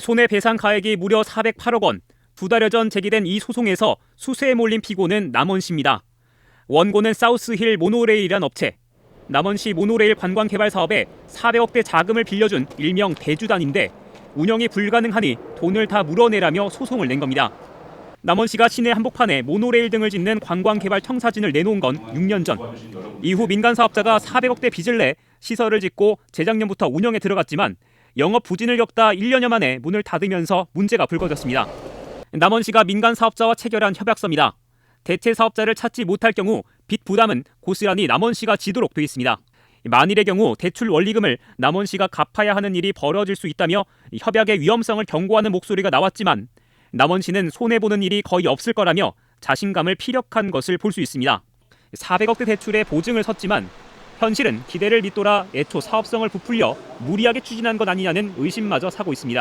손해배상 가액이 무려 408억 원. 두 달여 전 제기된 이 소송에서 수수에 몰린 피고는 남원 씨입니다. 원고는 사우스힐 모노레일이란 업체. 남원 시 모노레일 관광 개발 사업에 400억대 자금을 빌려준 일명 대주단인데 운영이 불가능하니 돈을 다 물어내라며 소송을 낸 겁니다. 남원 씨가 시내 한복판에 모노레일 등을 짓는 관광 개발 청사진을 내놓은 건 6년 전. 이후 민간 사업자가 400억대 빚을 내 시설을 짓고 재작년부터 운영에 들어갔지만 영업 부진을 겪다 1년여 만에 문을 닫으면서 문제가 불거졌습니다. 남원시가 민간 사업자와 체결한 협약서입니다. 대체 사업자를 찾지 못할 경우 빚 부담은 고스란히 남원시가 지도록 돼 있습니다. 만일의 경우 대출 원리금을 남원시가 갚아야 하는 일이 벌어질 수 있다며 협약의 위험성을 경고하는 목소리가 나왔지만 남원시는 손해보는 일이 거의 없을 거라며 자신감을 피력한 것을 볼 수 있습니다. 400억대 대출에 보증을 섰지만 현실은 기대를 밑돌아 애초 사업성을 부풀려 무리하게 추진한 것 아니냐는 의심마저 사고 있습니다.